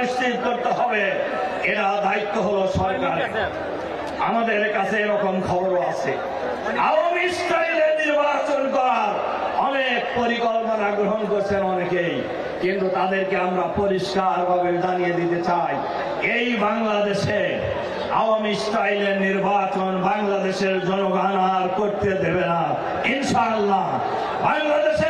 নিশ্চিত করতে হবে। এরা দায়িত্ব হলো সরকার। আমাদের কাছে এরকম খবরও আছে। আওয়ামী স্টাইলে নির্বাচন করার অনেক পরিকল্পনা গ্রহণ করছেন অনেকেই। কিন্তু তাদেরকে আমরা পরিষ্কার ভাবে জানিয়ে দিতে চাই, এই বাংলাদেশে আওয়ামী স্টাইলের নির্বাচন বাংলাদেশের জনগণ আর করতে দেবে না। ইনশাআল্লাহ বাংলাদেশের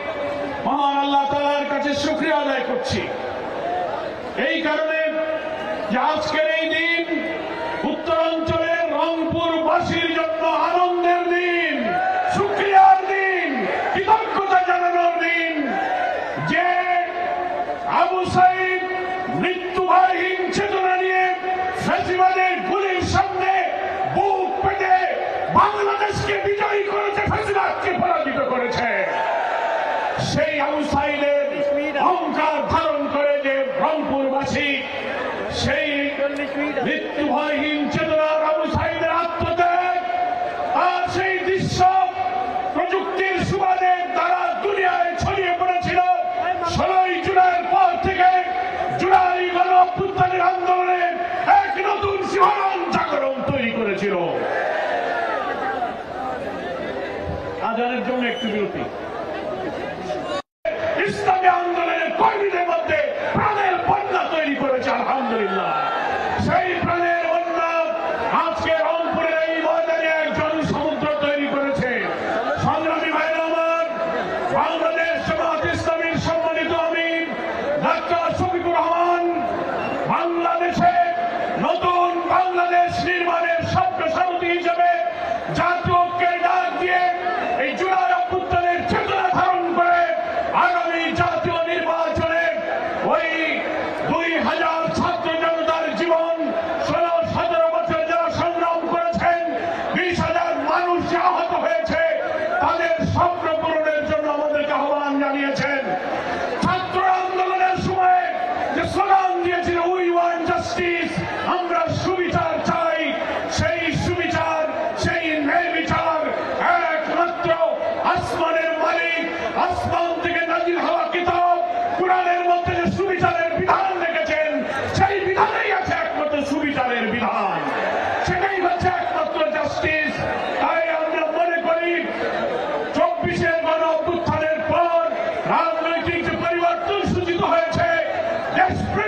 আমার আল্লাহ তালার কাছে শুক্রিয়া আদায় করছি। এই কারণে আজকের এই দিন ভয় Yes,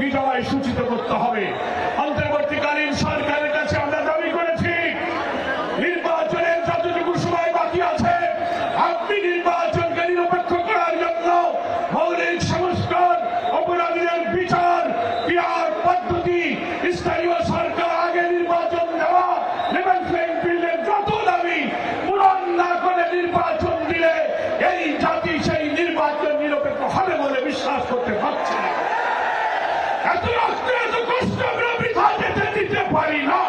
বিজয় সূচিত করতে হবে অন্তর্বর্তীকালীন সরকারের কাছে আমরা দাবি করেছি নির্বাচনের যতটুকু সময় বাকি আছে আপনি নির্বাচনকে নিরপেক্ষ করার জন্য মৌলিক সংস্কার অপরাধীদের বিচার পিয়ার পদ্ধতি স্থানীয় সরকার আগে নির্বাচন দেওয়া লেভেল প্লেইং ফিল্ডের যত দাবি পূরণ না করে নির্বাচন দিলে এই জাতি সেই নির্বাচন নিরপেক্ষ হবে বলে বিশ্বাস করতে পারছে না এত রক্ত এত কষ্ট আমরা বৃথা যেতে দিতে পারি না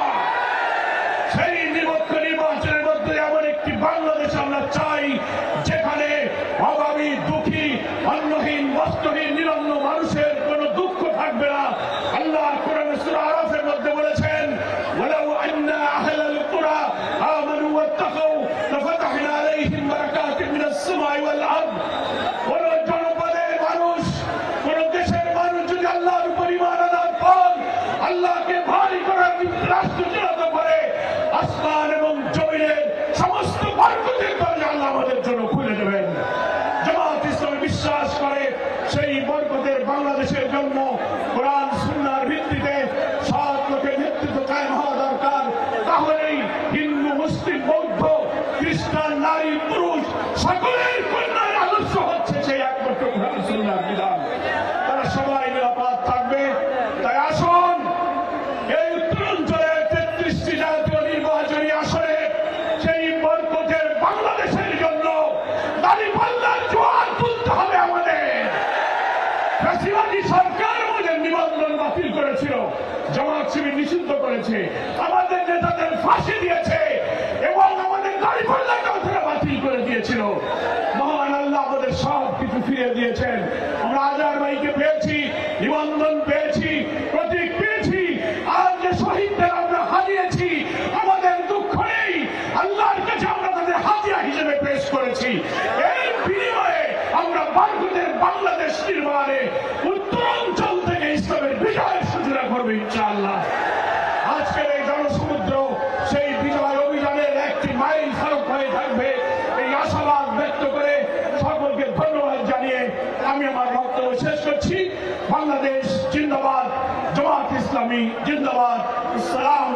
সেই নিরপেক্ষ নির্বাচনের মধ্যে এমন একটি বাংলাদেশ আমরা চাই যেখানে অভাবী দুঃখী অন্নহীন বস্ত্রহীন নিরন্ন মানুষের কোনো দুঃখ থাকবে না আল্লাহ কোরআন সূরা আরাফের মধ্যে বলেছেন ওয়ালাউ আন্না আহলাল কুরা আমানু ওয়াত্তাকাউ লাফাতাহনা আলাইহিম বারাকাতিন মিনাস সামাই ওয়াল আরদ কোন জনপদের মানুষ কোন দেশের মানুষ যদি আল্লাহর উপর ঈমান আনার পর আল্লাহকে ভারী করার রাষ্ট্র চালাতে পারে আসমান এবং জমিনের সমস্ত বরকতের দরজা আল্লাহ আমাদের জন্য খুলে দেবেন জামাত ইসলামে বিশ্বাস করে সেই বরকতের বাংলাদেশের জন্য কোরআন সুন্নার ভিত্তিতে সৎ লোকের নেতৃত্ব কায়েম হওয়া দরকার তাহলেই হিন্দু মুসলিম বৌদ্ধ খ্রিস্টান নারী পুরুষ সকলের কন্যার আদর্শ হচ্ছে সেই একমাত্র কোরআন সুন্নার বিধান তারা সবাই নিরাপদ থাকবে তাই আসুন এই উত্তরাঞ্চলের তেত্রিশটি জাতীয় নির্বাচনী আসনে সেই বরকতের বাংলাদেশের জন্য দাঁড়িপাল্লার জোয়ার তুলতে হবে আমাদের ফ্যাসিবাদী সরকার বলে নিবন্ধন বাতিল করেছিল, জমাত শিবির নিষিদ্ধ করেছে। আমাদের নেতাদের ফাঁসি দিয়েছে এবং আমাদের দাঁড়িপাল্লাটাও তারা বাতিল করে দিয়েছিল মহান আল্লাহ আমাদের সব কিছু ফিরে দিয়েছেন আমরা আজার ভাইকে পেয়েছি নিবন্ধন পেয়েছি প্রতীক পেয়েছি আর যে শহীদদের আমরা হারিয়েছি আমাদের দুঃখ নেই আল্লাহর কাছে আমরা তাদের হাতিয়া হিসেবে পেশ করেছি এর বিনিময়ে আমরা বারগুদের বাংলাদেশ নির্মাণে উত্তরাঞ্চল থেকে ইসলামের বিজয়ের সূচনা করবে ইনশাআল্লাহ। আজকের এই জনসমুদ্র, সেই বিজয় অভিযানের একটি মাইল ফলক হয়ে থাকবে। এই আশাবাদ ব্যক্ত করে সকলকে ধন্যবাদ জানিয়ে আমি আমার বক্তব্য শেষ করছি। বাংলাদেশ জিন্দাবাদ, জামাত ইসলামী জিন্দাবাদ। ইসলাম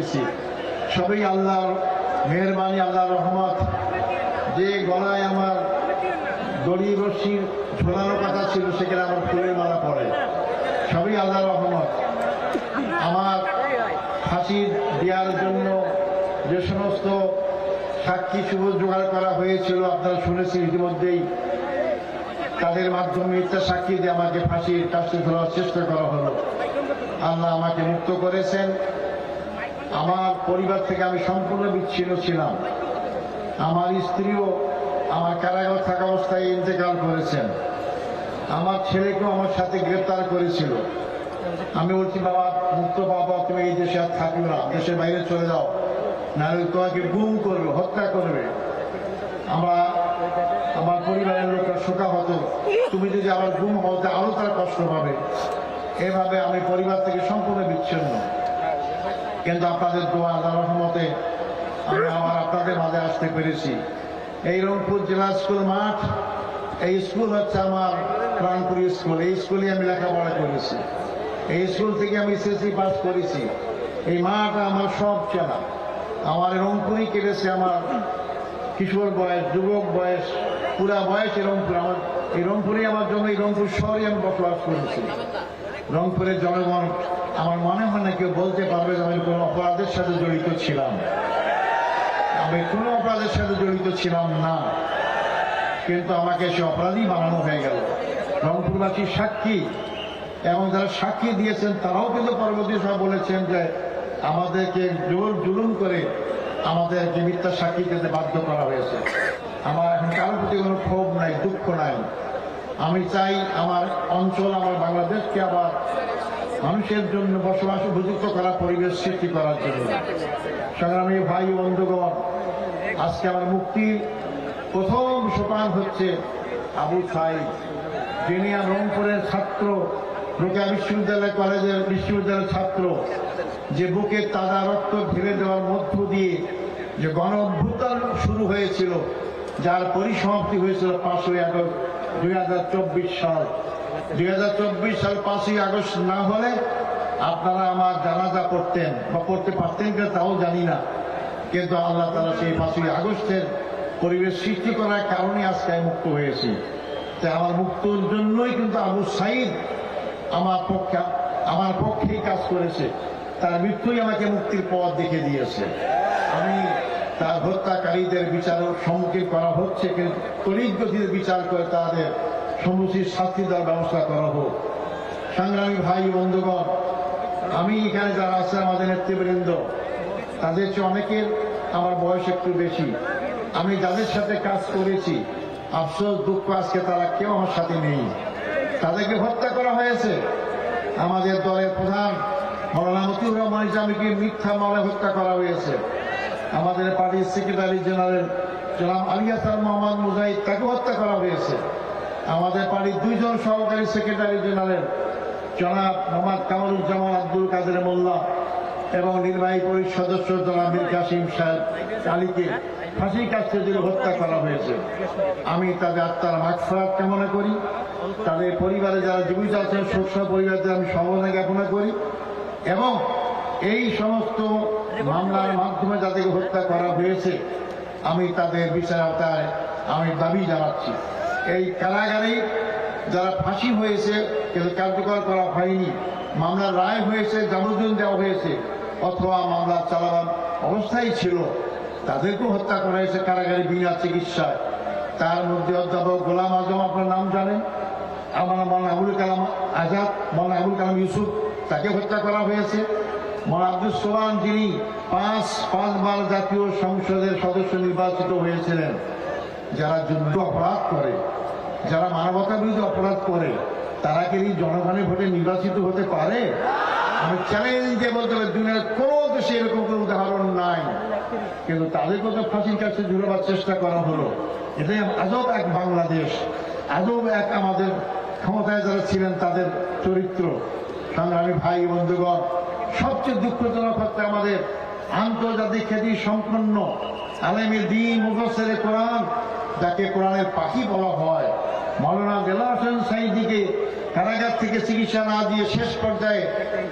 হয়েছি সবই আল্লাহর মেহরবানি, আল্লাহর রহমত। যে গলায় আমার দড়ি রশ্মির ঝোলানো কথা ছিল, সেখানে আমার ফুলের মালা পড়ে। সবই আল্লাহ রহমত। আমার ফাঁসি দেওয়ার জন্য যে সমস্ত সাক্ষী শুভ জোগাড় করা হয়েছিল, আপনারা শুনেছেন ইতিমধ্যেই। তাদের মাধ্যমে মিথ্যা সাক্ষী দিয়ে আমাকে ফাঁসির কাছে ধরার চেষ্টা করা হলো। আল্লাহ আমাকে মুক্ত করেছেন। আমার পরিবার থেকে আমি সম্পূর্ণ বিচ্ছিন্ন ছিলাম। আমার স্ত্রীও আমার কারাগার থাকা অবস্থায় ইন্তেকাল করেছেন। আমার ছেলেকেও আমার সাথে গ্রেপ্তার করেছিল। আমি বলছি, বাবা, মুক্ত বাবা, তুমি এই দেশে আর থাকবে না। দেশের বাইরে চলে যাও। নাহলে তোমাকে গুম করবে, হত্যা করবে। আমরা, আমার পরিবারের লোকরা শোকাহত। তুমি যদি আবার গুম হও তা আরও তারা কষ্ট পাবে। এভাবে আমি পরিবার থেকে সম্পূর্ণ পরিচ্ছন্ন কিন্তু আপনাদের দোয়া আল্লাহ রহমতে আমি আবার আপনাদের মাঝে আসতে পেরেছি। এই রংপুর জেলা স্কুল মাঠ, এই স্কুল হচ্ছে আমার প্রাণপুরি স্কুল। এই স্কুলে আমি লেখাপড়া করেছি। এই স্কুল থেকে আমি এসএসসি পাস করেছি। এই মাঠ আমার সব চেনা। আমার রংপুরই কেটেছে আমার কিশোর বয়স, যুবক বয়স, পুরা বয়স এই রংপুর। আমার এই রংপুরে আমার জন্য এই রংপুর শহরে আমি বসবাস করেছি। রংপুরের জনগণ আমার মনে হয় না কেউ বলতে পারবে যে আমি কোনো অপরাধের সাথে জড়িত ছিলাম। আমি কোনো অপরাধের সাথে জড়িত ছিলাম না। কিন্তু আমাকে সে অপরাধী বানানো হয়ে গেল। রংপুরবাসী সাক্ষী। এবং যারা সাক্ষী দিয়েছেন, তারাও কিন্তু পরবর্তী সময় বলেছেন যে আমাদেরকে জোর জুলুম করে আমাদেরকে মিথ্যা সাক্ষী দিতে বাধ্য করা হয়েছে। আমার এখন কারোর প্রতি কোনো ক্ষোভ নাই, দুঃখ নাই। আমি চাই আমার অঞ্চল, আমার বাংলাদেশকে আবার মানুষের জন্য বসবাস উপযুক্ত করা পরিবেশ সৃষ্টি করার জন্য। সংগ্রামী ভাই বন্ধুগণ, আজকে আমার মুক্তির প্রথম সোপান হচ্ছে আবু সাইদ, যিনি রংপুরের ছাত্র, রোকেয়া বিশ্ববিদ্যালয় কলেজের বিশ্ববিদ্যালয়ের ছাত্র, যে বুকে তাজা রক্ত ঢেলে দেওয়ার মধ্য দিয়ে যে গণ অভ্যুত্থান শুরু হয়েছিল, যার পরিসমাপ্তি হয়েছিল পাঁচই আগস্ট দুই হাজার চব্বিশ সাল। দুই হাজার চব্বিশ সাল পাঁচই আগস্ট না হলে আপনারা আমার জানাজা করতেন বা করতে পারতেন কিনা তাও জানি না। কিন্তু আল্লাহ তালা সেই পাঁচই আগস্টের পরিবেশ সৃষ্টি করার কারণে আজকে আমি মুক্ত হয়েছি। তাই আমার মুক্তর জন্যই কিন্তু আবু সাইদ আমার পক্ষে, আমার পক্ষেই কাজ করেছে। তার মৃত্যুই আমাকে মুক্তির পথ দেখে দিয়েছে। আমি তার হত্যাকারীদের বিচারের সম্মুখীন করা হচ্ছে, কিন্তু তড়িৎ বিচার করে তাদের সমুচিত শাস্তি দেওয়ার ব্যবস্থা করা হোক। সংগ্রামী ভাই বন্ধুগণ, আমি এখানে যারা আছে, আমাদের নেতৃবৃন্দ, তাদের চেয়ে অনেকের আমার বয়স একটু বেশি। আমি যাদের সাথে কাজ করেছি, আফসোস, দুঃখ আজকে তারা কেউ আমার সাথে নেই। তাদেরকে হত্যা করা হয়েছে। আমাদের দলের প্রধান মৌলানা মতিউর রহমান ইসলামীকে মিথ্যা মামলায় হত্যা করা হয়েছে। আমাদের পার্টির সেক্রেটারি জেনারেল জনাব আলী হাসান মোহাম্মদ মুজাহিদ তাকে হত্যা করা হয়েছে। আমাদের পার্টির দুইজন সহকারী সেক্রেটারি জেনারেল, জনাব মোহাম্মদ কামারুজ্জামান আব্দুল কাদের মোল্লা এবং নির্বাহী পরিষদ সদস্য জনাব মীর কাসিম সাহেব আলীকে ফাঁসির কাছে দিলে হত্যা করা হয়েছে। আমি তাদের আত্মার মাগফরাত কামনা করি। তাদের পরিবারে যারা জীবিত আছেন শস্য পরিবারদের আমি সমবেদনা জ্ঞাপনা করি এবং এই সমস্ত মামলার মাধ্যমে যাদেরকে হত্যা করা হয়েছে, আমি তাদের বিচার আওতায় আমি দাবি জানাচ্ছি। এই কারাগারে যারা ফাঁসি হয়েছে কিন্তু কার্যকর করা হয়নি মামলার রায় হয়েছে যাবজ্জীবন দেওয়া হয়েছে, অথবা মামলা চালাবার অবস্থায় ছিল, তাদেরকেও হত্যা করা হয়েছে কারাগারে বিনা চিকিৎসায়। তার মধ্যে অধ্যাপক গোলাম আজম আপনার নাম জানেন? আমার মৌলানা আবুল কালাম আজাদ মৌলানা আবুল কালাম ইউসুফ, তাকে হত্যা করা হয়েছে। মৌলানা আব্দুল সোলাম যিনি পাঁচ, পাঁচবার জাতীয় সংসদের সদস্য নির্বাচিত হয়েছিলেন। যারা যুদ্ধ অপরাধ করে, যারা মানবতা বিরোধী অপরাধ করে, তারা কি জনগণের ভোটে নির্বাচিত হতে পারে? আমি চ্যালেঞ্জ দিয়ে বলতে পারি, দুনিয়ার কোনো দেশে এরকম কোনো উদাহরণ নাই। কিন্তু তাদেরকে তো ফাঁসির কাছে জুড়বার চেষ্টা করা হলো, এটাই আজব এক বাংলাদেশ, আজব এক আমাদের ক্ষমতায় যারা ছিলেন তাদের চরিত্র। সংগ্রামী ভাই, বন্ধুগণ, সবচেয়ে দুঃখজনক হচ্ছে আমাদের আন্তর্জাতিক খ্যাতি সম্পন্ন আলেমের দিন মুফসের কোরআন যাকে কোরআনের পাখি বলা হয়। মৌলানা দেলা হোসেন সাইদিকে কারাগার থেকে চিকিৎসা না দিয়ে শেষ পর্যায়ে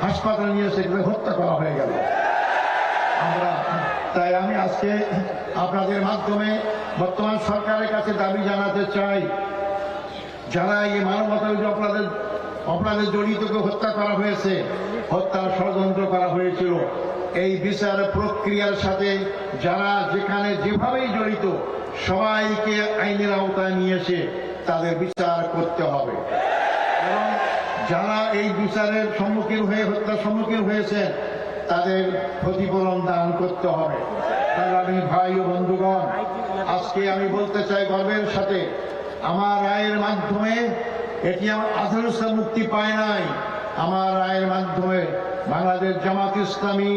হাসপাতালে নিয়ে সেখানে হত্যা করা হয়ে গেল। আমরা তাই আমি আজকে আপনাদের মাধ্যমে বর্তমান সরকারের কাছে দাবি জানাতে চাই, যারা এই মানবতা অপরাধের অপরাধে জড়িতকে হত্যা করা হয়েছে, হত্যার ষড়যন্ত্র করা হয়েছিল। এই বিচার প্রক্রিয়ার সাথে যারা যেখানে যেভাবেই জড়িত, সবাইকে আইনের আওতায় নিয়ে এসে তাদের বিচার করতে হবে। এবং যারা এই বিচারের সম্মুখীন হয়ে, হত্যার সম্মুখীন হয়েছে, তাদের ক্ষতিপূরণ দান করতে হবে। আমি ভাই ও বন্ধুগণ, আজকে আমি বলতে চাই গর্বের সাথে, আমার রায়ের মাধ্যমে এটি আঠারোশো মুক্তি পায় নাই। আমার রায়ের মাধ্যমে বাংলাদেশ জামাত ইসলামী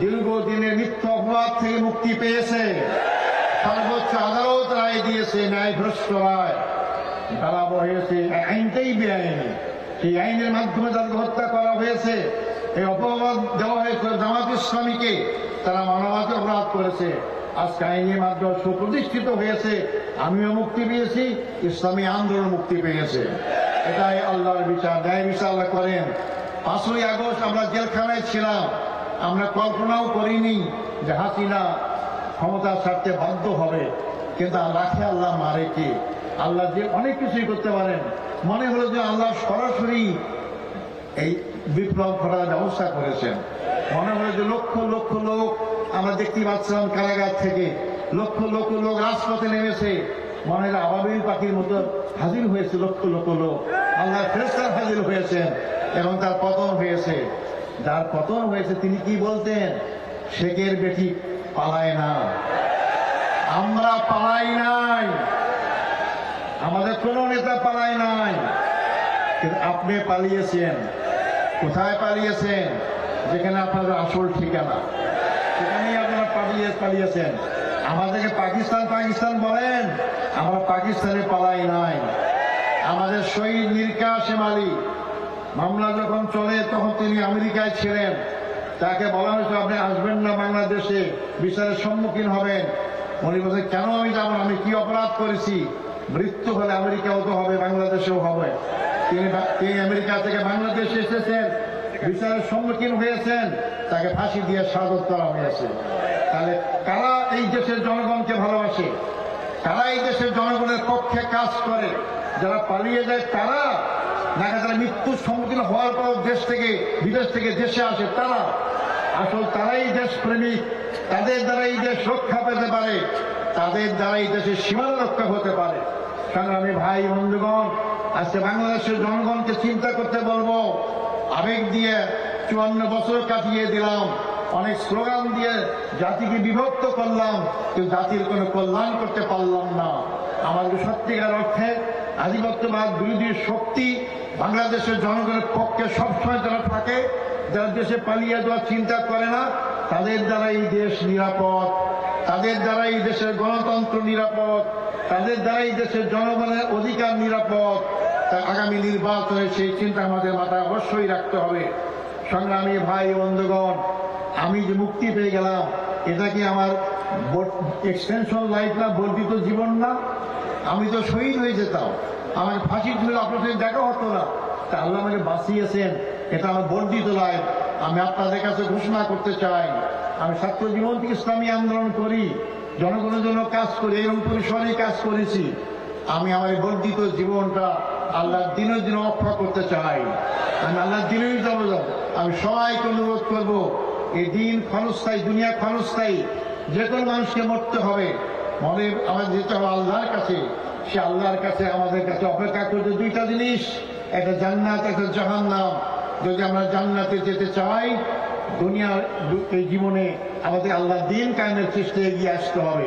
দীর্ঘদিনের মিথ্য অপরাধ থেকে মুক্তি পেয়েছে। সর্বোচ্চ আদালত রায় দিয়েছে ন্যায় ভ্রষ্ট রায়। তারা হয়েছে, আইনটাই বেআইনি। সেই আইনের মাধ্যমে তাদেরকে হত্যা করা হয়েছে, এই অপবাদ দেওয়া হয়েছে জামাত ইসলামীকে, তারা মানবাধিক অপরাধ করেছে। আজকে আইনের মাধ্যমে সুপ্রতিষ্ঠিত হয়েছে, আমিও মুক্তি পেয়েছি, ইসলামী আন্দোলন মুক্তি পেয়েছে। এটাই আল্লাহর বিচার, ন্যায় বিচার করেন। পাঁচই আগস্ট আমরা জেলখানায় ছিলাম। আমরা কল্পনাও করিনি যে হাসিনা ক্ষমতা ছাড়তে বাধ্য হবে। কিন্তু রাখে আল্লাহ মারে কে? আল্লাহ যে অনেক কিছুই করতে পারেন। মনে হলো যে আল্লাহ সরাসরি এই বিপ্লব করার ব্যবস্থা করেছেন। মনে হলো যে লক্ষ লক্ষ লোক আমরা দেখতে পাচ্ছিলাম কারাগার থেকে। লক্ষ লক্ষ লোক রাজপথে নেমেছে। মনে হয় আবাবিল পাখির মতো হাজির হয়েছে, লক্ষ লক্ষ লোক। আল্লাহ ফেরেস্তার হাজির হয়েছেন এবং তার পতন হয়েছে। যার পতন হয়েছে, তিনি কি বলতেন? শেখের বেটি পালায় না। আমরা পালাই নাই। আমাদের কোনো নেতা পালায় নাই। কিন্তু আপনি পালিয়েছেন। কোথায় পালিয়েছেন? যেখানে আপনাদের আসল ঠিকানা। সেখানেই আপনারা পালিয়ে পালিয়েছেন। আমাদেরকে পাকিস্তান পাকিস্তান বলেন, আমরা পাকিস্তানে পালাই নাই। আমাদের শহীদ মীর কাসেম মামলা যখন চলে, তখন তিনি আমেরিকায় ছিলেন। তাকে বলা হয়েছে, আপনি আসবেন না বাংলাদেশে, বিচারের সম্মুখীন হবেন। উনি বলছেন কেন আমি যাব? আমি কি অপরাধ করেছি? মৃত্যু হলে আমেরিকাও তো হবে, বাংলাদেশেও হবে। তিনি তিনি আমেরিকা থেকে বাংলাদেশে এসেছেন, বিচারের সম্মুখীন হয়েছেন, তাকে ফাঁসি দিয়ে স্বাগত করা হয়েছে। তাহলে কারা এই দেশের জনগণকে ভালোবাসে। কারা এই দেশের জনগণের পক্ষে কাজ করে। যারা পালিয়ে যায় তারা নাকি যারা মৃত্যুর সম্মুখীন হওয়ার পর দেশ থেকে, বিদেশ থেকে দেশে আসে তারা। আসল তারাই দেশ প্রেমিক তাদের দ্বারা এই দেশ রক্ষা পেতে পারে। তাদের দ্বারা এই দেশের সীমানা রক্ষা হতে পারে। সংগ্রামী ভাই, বন্ধুগণ, আজকে বাংলাদেশের জনগণকে চিন্তা করতে বলব। আবেগ দিয়ে চুয়ান্ন বছর কাটিয়ে দিলাম। অনেক স্লোগান দিয়ে জাতিকে বিভক্ত করলাম, কিন্তু জাতির কোনো কল্যাণ করতে পারলাম না। আমাদের সত্যিকার অর্থে আধিপত্যবাদ বিরোধী শক্তি বাংলাদেশের জনগণের পক্ষে সবসময় যারা থাকে, যারা দেশে পালিয়ে যাওয়ার চিন্তা করে না, তাদের দ্বারা এই দেশ নিরাপদ। তাদের দ্বারা এই দেশের গণতন্ত্র নিরাপদ। তাদের দ্বারা এই দেশের জনগণের অধিকার নিরাপদ। আগামী নির্বাচনে সেই চিন্তা আমাদের মাথায় অবশ্যই রাখতে হবে। সংগ্রামী ভাই বন্ধুগণ, আমি যে মুক্তি পেয়ে গেলাম, এটা কি আমার এক্সটেনশন লাইফ না, বর্ধিত জীবন না? আমি তো শহীদ হয়ে যেতাম। আমার ফাঁসি ঝুলে আপনার সাথে দেখা হতো না। তা আল্লাহ আমাকে বাঁচিয়েছেন, এটা আমার বর্ধিত লাইফ আমি আপনাদের কাছে ঘোষণা করতে চাই। আমি ছাত্র জীবন থেকে ইসলামী আন্দোলন করি, জনগণের জন্য কাজ করি এরকম পরিসরে কাজ করেছি। আমি আমার বর্ধিত জীবনটা আল্লাহর দিনের দিন অক্ষা করতে চাই। আমি আল্লাহর দিনেই যাব যাব। আমি সবাইকে অনুরোধ করব এই দিন ক্ষণস্থায়ী, দুনিয়া ক্ষণস্থায়ী, যে কোনো মানুষকে মরতে হবে। মনে আমাদের যেতে হবে আল্লাহর কাছে। সে আল্লাহর কাছে, আমাদের কাছে অপেক্ষা করছে দুইটা জিনিস, একটা জান্নাত, একটা জাহান্নাম। যদি আমরা জান্নাতে যেতে চাই, দুনিয়ার এই জীবনে আমাদের আল্লাহ দিন কায়েমের চেষ্টা এগিয়ে আসতে হবে।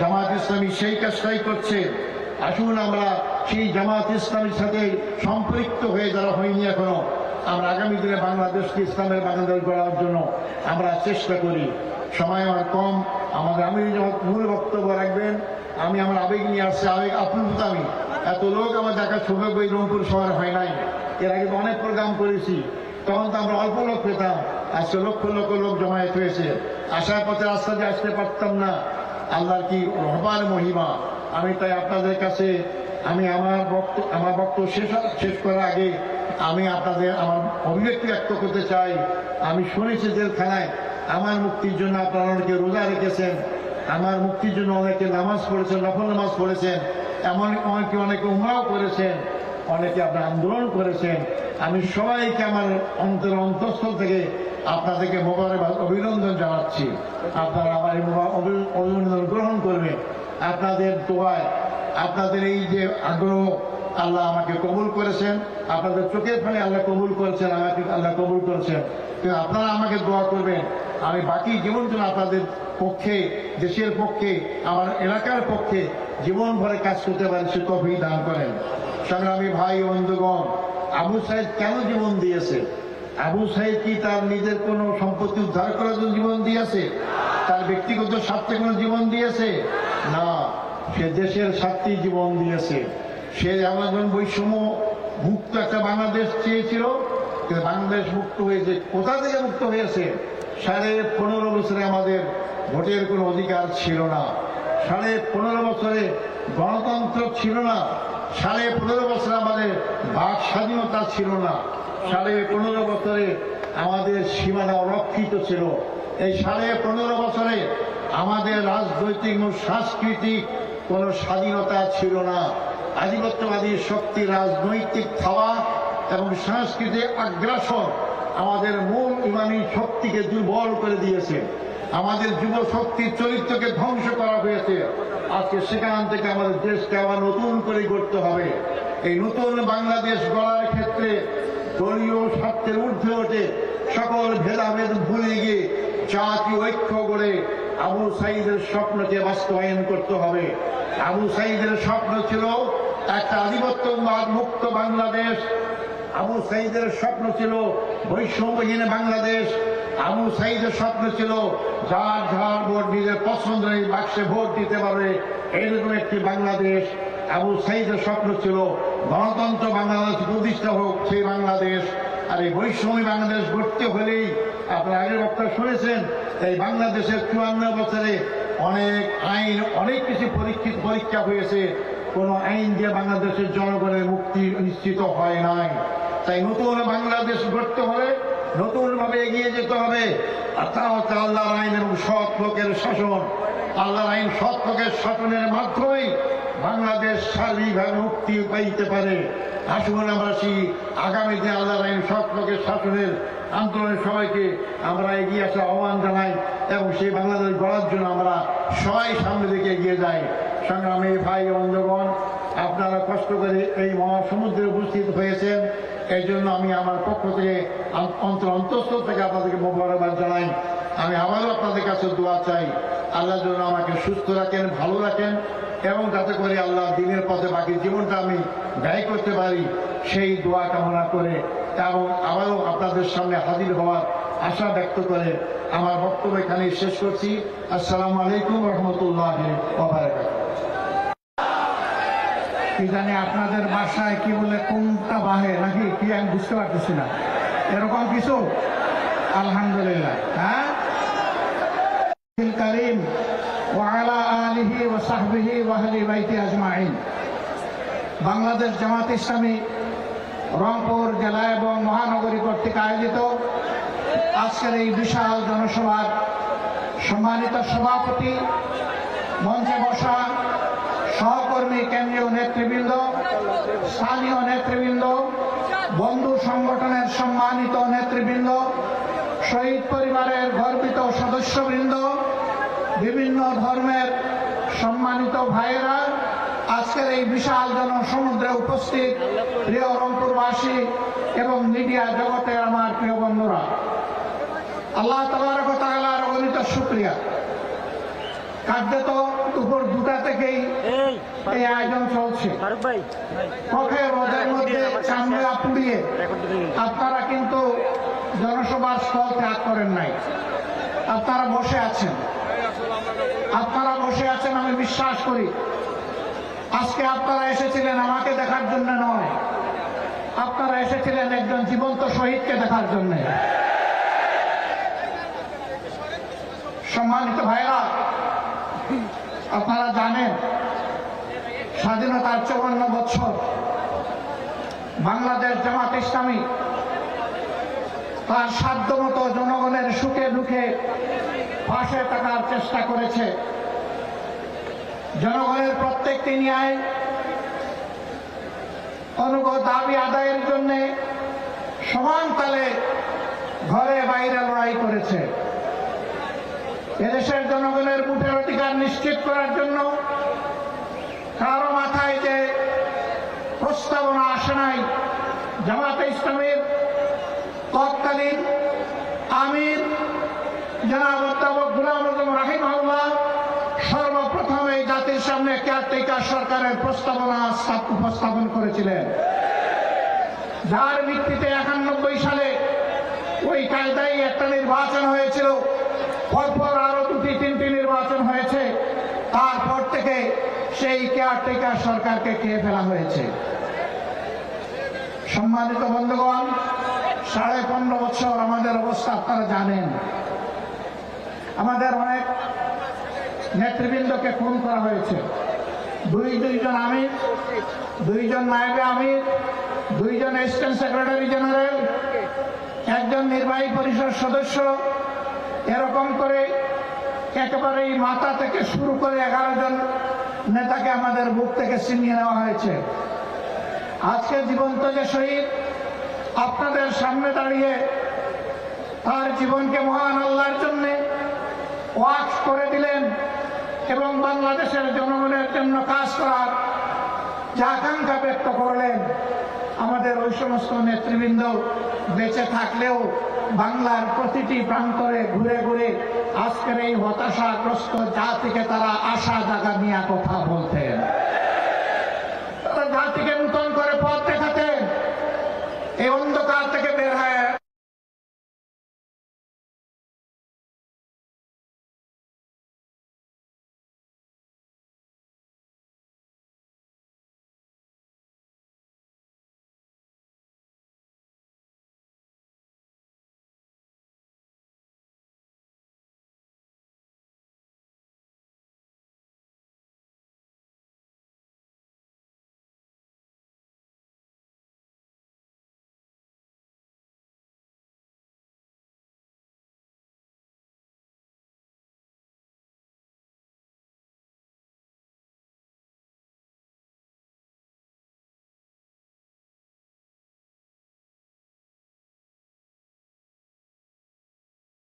জামাত ইসলামী সেই কাজটাই করছে। আসুন আমরা সেই জামাত ইসলামের সাথে সম্পৃক্ত হয়ে যারা হয়নি এখনও, আমরা আগামী দিনে বাংলাদেশকে ইসলামের বাংলাদেশ গড়ার জন্য আমরা চেষ্টা করি। সময় আমার কম, আমাদের আমি মূল বক্তব্য রাখবেন। আমি আমার আবেগ নিয়ে আসছি, আবেগ আপ্লুত আমি। এত লোক আমার দেখা সৌভাগ্য এই রংপুর শহরে হয় নাই। এর আগে তো অনেক প্রোগ্রাম করেছি, তখন তো আমরা অল্প লোক পেতাম। আজকে লক্ষ লক্ষ লোক জমায়েত হয়েছে। আসার পথে রাস্তা দিয়ে আসতে পারতাম না। আল্লাহর কি রহমান মহিমা। আমি তাই আপনাদের কাছে, আমি আমার বক্তব্য আমার বক্তব্য শেষ শেষ করার আগে আমি আপনাদের আমার অভিব্যক্তি ব্যক্ত করতে চাই। আমি শুনেছি জেলখানায় আমার মুক্তির জন্য আপনারা অনেকে রোজা রেখেছেন, আমার মুক্তির জন্য অনেকে নামাজ পড়েছেন, নফল নামাজ পড়েছেন এমন অনেকে অনেকে উমরাও করেছেন, অনেকে আপনার আন্দোলন করেছেন। আমি সবাইকে আমার অন্তর অন্তঃস্থল থেকে আপনাদেরকে মোবারকবাদ, অভিনন্দন জানাচ্ছি। আপনারা আমার অভিনন্দন গ্রহণ করবেন। আপনাদের দোয়ায়, আপনাদের এই যে আগ্রহ আল্লাহ আমাকে কবুল করেছেন, আপনাদের চোখের ফানে আল্লাহ কবুল করেছেন, আমাকে আল্লাহ কবুল করেছেন। আপনারা আমাকে দোয়া করবেন, আমি বাকি জীবন যেন আপনাদের পক্ষে, দেশের পক্ষে, আমার এলাকার পক্ষে জীবন ভরে কাজ করতে পারেন, সে তফি দান করেন। সংগ্রামী ভাই বন্ধুগণ, আবু সাহেব কেন জীবন দিয়েছে? আবু সাহেব কি তার নিজের কোনো সম্পত্তি উদ্ধার করার জন্য জীবন দিয়েছে? তার ব্যক্তিগত স্বার্থে কোনো জীবন দিয়েছে? না, সে দেশের স্বার্থেই জীবন দিয়েছে। সে আমাজন বৈষম্য মুক্ত একটা বাংলাদেশ চেয়েছিল বাংলাদেশ মুক্ত হয়েছে। কোথা থেকে মুক্ত হয়েছে? সাড়ে পনেরো বছরে আমাদের ভোটের কোনো অধিকার ছিল না। সাড়ে পনেরো বছরে গণতন্ত্র ছিল না। সাড়ে পনেরো বছরে আমাদের বাক স্বাধীনতা ছিল না। সাড়ে পনেরো বছরে আমাদের সীমানা অরক্ষিত ছিল। এই সাড়ে পনেরো বছরে আমাদের রাজনৈতিক ও সাংস্কৃতিক কোনো স্বাধীনতা ছিল না। আধিপত্যবাদী শক্তি রাজনৈতিক খাওয়া এবং সাংস্কৃতিক আগ্রাসন আমাদের মূল ইমানি শক্তিকে দুর্বল করে দিয়েছে। আমাদের যুব শক্তির চরিত্রকে ধ্বংস করা হয়েছে। আজকে সেখান থেকে আমাদের দেশকে আবার নতুন করে গড়তে হবে। এই নতুন বাংলাদেশ গড়ার ক্ষেত্রে দলীয় স্বার্থের ঊর্ধ্বে ওঠে সকল ভেদাভেদ ভুলে গিয়ে জাতি ঐক্য গড়ে আবু সাইদের স্বপ্নকে বাস্তবায়ন করতে হবে। আবু সাইদের স্বপ্ন ছিল একটা আধিপত্যবাদ মুক্ত বাংলাদেশ। আবু সাইদের স্বপ্ন ছিল বৈষম্যহীন বাংলাদেশ। আবু সাইদের স্বপ্ন ছিল যার যার ভোট নিজের পছন্দ এই বাক্সে ভোট দিতে পারবে এইরকম একটি বাংলাদেশ। আবু সাইদের স্বপ্ন ছিল গণতন্ত্র বাংলাদেশ প্রতিষ্ঠা হোক, সেই বাংলাদেশ। আর এই বৈষম্য বাংলাদেশ গড়তে হলেই আপনার আগের বক্তা শুনেছেন, এই বাংলাদেশের চুয়ান্ন বছরে অনেক আইন, অনেক কিছু পরীক্ষিত পরীক্ষা হয়েছে। কোন আইন দিয়ে বাংলাদেশের জনগণের মুক্তি নিশ্চিত হয় নাই। তাই নতুন বাংলাদেশ গড়তে হলে নতুন ভাবে এগিয়ে যেতে হবে। আর তা হচ্ছে আল্লাহর আইন এবং সৎ লোকের শাসন। আল্লাহর আইন সৎ লোকের শাসনের মাধ্যমেই বাংলাদেশ সার্বিকভাবে মুক্তি পাইতে পারে। আসুন আমরা সেই আগামী দিনে আল্লাহর আইন লোকের শাসনের আন্দোলনের সবাইকে আমরা এগিয়ে আসা আহ্বান জানাই এবং সেই বাংলাদেশ গড়ার জন্য আমরা সবাই সামনে দিকে এগিয়ে যাই। সংগ্রামী ভাই বন্ধুগণ, আপনারা কষ্ট করে এই মহাসমুদ্রে উপস্থিত হয়েছেন। এই জন্য আমি আমার পক্ষ থেকে অন্তর অন্তঃস্থ থেকে আপনাদেরকে মোবারকবাদ জানাই। আমি আবারও আপনাদের কাছে দোয়া চাই। আল্লাহর জন্য আমাকে সুস্থ রাখেন, ভালো রাখেন। এবং যাতে করে আল্লাহ দিনের পথে বাকি জীবনটা আমি ব্যয় করতে পারি, সেই দোয়া কামনা করে এবং আবারও আপনাদের সামনে হাজির হওয়ার আশা ব্যক্ত করে আমার বক্তব্য এখানে শেষ করছি। আসসালামু আলাইকুম রহমতুল্লাহ কি জানি আপনাদের বাসায় কি বলে কোনটা বাহে, নাকি কি আমি বুঝতে পারতেছি না। এরকম কিছু? আলহামদুলিল্লাহ হ্যাঁ? সাহবিহি ওয়াহলি বাইতি আজমাইন। বাংলাদেশ জামাত ইসলামী রংপুর জেলা এবং মহানগরী কর্তৃক আয়োজিত আজকের এই বিশাল জনসভার সম্মানিত সভাপতি, মঞ্চে বসা সহকর্মী কেন্দ্রীয় নেতৃবৃন্দ, স্থানীয় নেতৃবৃন্দ, বন্ধু সংগঠনের সম্মানিত নেতৃবৃন্দ, শহীদ পরিবারের গর্বিত সদস্যবৃন্দ, বিভিন্ন ধর্মের সম্মানিত ভাইয়েরা আজকের এই বিশাল জনসমুদ্রে উপস্থিত প্রিয় রংপুরবাসী এবং মিডিয়া জগতের আমার প্রিয় বন্ধুরা। আল্লাহ তাআলার অগণিত শুক্রিয়া। কার্যত দুপুর দুটা থেকেই এই আয়োজন চলছে। রোদের মধ্যে চামড়া পুড়িয়ে আপনারা কিন্তু জনসভার স্থল ত্যাগ করেন নাই। আপনারা বসে আছেন। আপনারা বসে আছেন, আমি বিশ্বাস করি। আজকে আপনারা এসেছিলেন আমাকে দেখার জন্য নয়। আপনারা এসেছিলেন একজন জীবন্ত শহীদকে দেখার জন্য। সম্মানিত ভাইরা, আপনারা জানেন, স্বাধীনতার চৌবান্ন বছর বাংলাদেশ জামাত ইসলামী তার সাধ্যমতো জনগণের সুখে দুঃখে পাশে থাকার চেষ্টা করেছে। জনগণের প্রত্যেকটি ন্যায়, অনুগ দাবি আদায়ের জন্য সমান তালে ঘরে বাইরে লড়াই করেছে। এদেশের জনগণের ভোটের অধিকার নিশ্চিত করার জন্য কারও মাথায় যে প্রস্তাবনা আসে নাই, জামাতে ইসলামের তৎকালীন আমির জনাব অধ্যাপক গুলাম এই জাতির সামনে কেয়ারটেকার সরকারের প্রস্তাবনা উপস্থাপন করেছিলেন। যার ভিত্তিতে একানব্বই সালে ওই কায়দায় একটা নির্বাচন হয়েছিল। পরপর আরও দুটি, তিনটি নির্বাচন হয়েছে। তারপর থেকে সেই কেয়ারটেকার সরকারকে খেয়ে ফেলা হয়েছে। সম্মানিত বন্ধুগণ, সাড়ে পনেরো বছর আমাদের অবস্থা আপনারা জানেন। আমাদের অনেক নেতৃবৃন্দকে খুন করা হয়েছে। দুই, দুইজন আমির, দুইজন নায়েবে আমির, দুইজন অ্যাসিস্ট্যান্ট সেক্রেটারি জেনারেল, একজন নির্বাহী পরিষদ সদস্য। এরকম করে একেবারেই মাথা থেকে শুরু করে এগারো জন নেতাকে আমাদের বুক থেকে ছিনিয়ে নেওয়া হয়েছে। আজকে জীবন্ত যে শহীদ, আপনাদের সামনে দাঁড়িয়ে তার জীবনকে মহান আল্লাহর জন্য ওয়াক্স করে দিলেন এবং বাংলাদেশের জনগণের জন্য কাজ করার যা আকাঙ্ক্ষা ব্যক্ত করলেন, আমাদের ওই সমস্ত নেতৃবৃন্দ বেঁচে থাকলেও বাংলার প্রতিটি প্রান্তরে ঘুরে ঘুরে আজকের এই হতাশাগ্রস্ত জাতিকে তারা আশা জাগা নিয়ে কথা বলতেন। তারা জাতিকে নূতন করে পথ দেখাতেন। এই অন্ধকার থেকে বের হয়